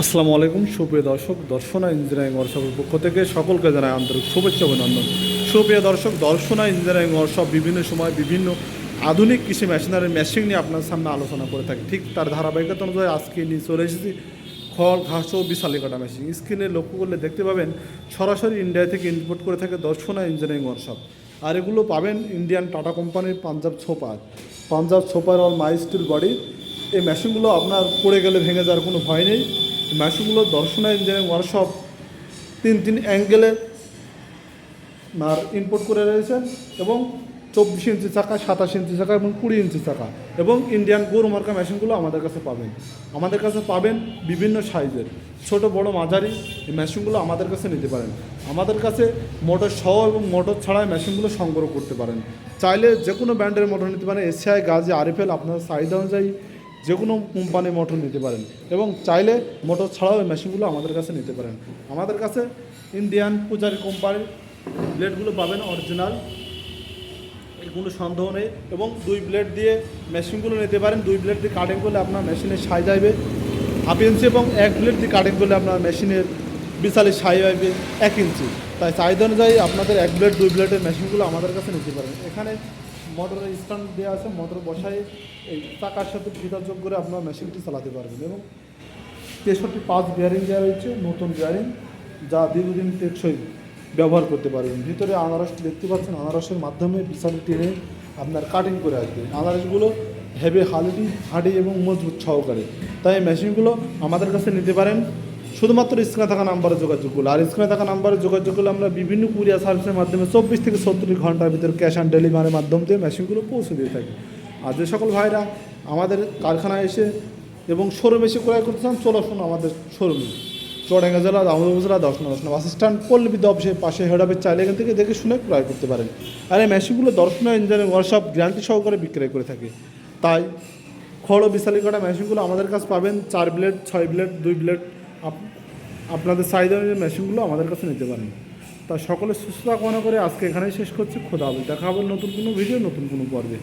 আসসালামু আলাইকুম, সুপ্রিয় দর্শক, দর্শনা ইঞ্জিনিয়ারিং ওয়ার্কশপের পক্ষ থেকে সকলকে জানাই আন্তরিক শুভেচ্ছা অভিনন্দন। সুপ্রিয় দর্শক, দর্শনা ইঞ্জিনিয়ারিং ওয়ার্কশপ বিভিন্ন সময় বিভিন্ন আধুনিক কৃষি মেশিনারি মেশিন নিয়ে আপনার সামনে আলোচনা করে থাকি। ঠিক তার ধারাবাহিকতা অনুযায়ী আজকে নিয়ে চলে এসেছি খড়, ঘাস ও বিশালি কাটা মেশিন। স্ক্রিনে লক্ষ্য করলে দেখতে পাবেন, সরাসরি ইন্ডিয়া থেকে ইম্পোর্ট করে থাকে দর্শনা ইঞ্জিনিয়ারিং ওয়ার্কশপ। আর এগুলো পাবেন ইন্ডিয়ান টাটা কোম্পানির Punjab chopper. Punjab chopper all my steel body. এই মেশিনগুলো আপনার পড়ে গেলে ভেঙে যাওয়ার কোনো ভয় নেই। মেশিনগুলো দর্শনা ইঞ্জিনিয়ারিং ওয়ার্কশপ তিন তিন অ্যাঙ্গেলের আর ইনপুট করে রয়েছেন এবং চব্বিশ ইঞ্চি চাকা, সাতাশ ইঞ্চি চাকা এবং কুড়ি ইঞ্চি চাকা এবং ইন্ডিয়ান গরু মার্কা মেশিনগুলো আমাদের কাছে পাবেন। আমাদের কাছে পাবেন বিভিন্ন সাইজের ছোট, বড়, মাঝারি এই মেশিনগুলো আমাদের কাছে নিতে পারেন। আমাদের কাছে মোটর সহ এবং মোটর ছাড়াই মেশিনগুলো সংগ্রহ করতে পারেন। চাইলে যে কোনো ব্র্যান্ডের মোটর নিতে পারেন। এসিআই গাজি আরএফএল আপনার চাহিদা অনুযায়ী যে কোনো কোম্পানির মোটর নিতে পারেন এবং চাইলে মোটর ছাড়াও এই মেশিনগুলো আমাদের কাছে নিতে পারেন। আমাদের কাছে ইন্ডিয়ান পূজারি কোম্পানির ব্লেডগুলো পাবেন অরিজিনাল কোনো সন্দেহ নেই এবং দুই ব্লেড দিয়ে মেশিনগুলো নিতে পারেন। দুই ব্লেড দিয়ে কাটিং করলে আপনার মেশিনে সাইজ আসবে। হাফ ইঞ্চি এবং এক ব্লেড দিয়ে কাটিং করলে আপনার মেশিনের বিশালের সাইজ আসবে এক ইঞ্চি তাই চাহিদা অনুযায়ী আপনাদের এক ব্লেড দুই ব্লেডের মেশিনগুলো আমাদের কাছে নিতে পারেন। এখানে মোটরের স্ট্যান্ড দেওয়া আছে, মোটর বসায় এই চাকার সাথে যোগাযোগ করে আপনার মেশিনটি চালাতে পারবেন এবং তেষট্টি পাঁচ বিয়ারিং দেওয়া রয়েছে, নতুন বিয়ারিং যা দীর্ঘদিন টেকসই ব্যবহার করতে পারবেন। ভিতরে আনারসটি দেখতে পাচ্ছেন, আনারসের মাধ্যমে বিশাল টেনে আপনার কাটিং করে আসবে। আনারসগুলো হেভি হালদি হাঁড়ি এবং মজবুত সহকারে। তাই মেশিনগুলো আমাদের কাছে নিতে পারেন। শুধুমাত্র স্ক্রিনে থাকা নাম্বারে যোগাযোগ করলে আর স্ক্রিনে থাকা নাম্বারে যোগাযোগ করলে আমরা বিভিন্ন কুরিয়ার সার্ভিসের মাধ্যমে চব্বিশ থেকে সত্তর ঘণ্টার ভিতরে ক্যাশ অন ডেলিভারির মাধ্যম দিয়ে মেশিনগুলো পৌঁছে দিয়ে থাকি। আর যে সকল ভাইরা আমাদের কারখানায় এসে এবং শোরুম এসে ক্রয় করতে চান, চলে আসুন আমাদের শোরুমে। চুয়াডাঙ্গা জেলা, দামোদর জেলা দশ নম্বর বাস স্ট্যান্ড পল্লী বিদ্যা অফিসের পাশে হেড চাইলে এখান থেকে দেখে শুনে ক্রয় করতে পারেন। আর এই মেশিনগুলো দর্শনা ইঞ্জিনিয়ারিং ওয়ার্কশপ গ্যারান্টি সহকারে বিক্রয় করে থাকে। তাই খড় ও বিশালি মেশিনগুলো আমাদের কাছে পাবেন, চার ব্লেড, ছয় ব্লেড, দুই ব্লেড আপনাদের চাহিদা অনুযায়ী মেশিনগুলো আমাদের কাছে নিতে পারেন। তা সকলে সুস্থতা কামনা করে আজকে এখানেই শেষ করছি। খোদা হবে দেখা হবে নতুন কোনো ভিডিও, নতুন কোনো পর্বে।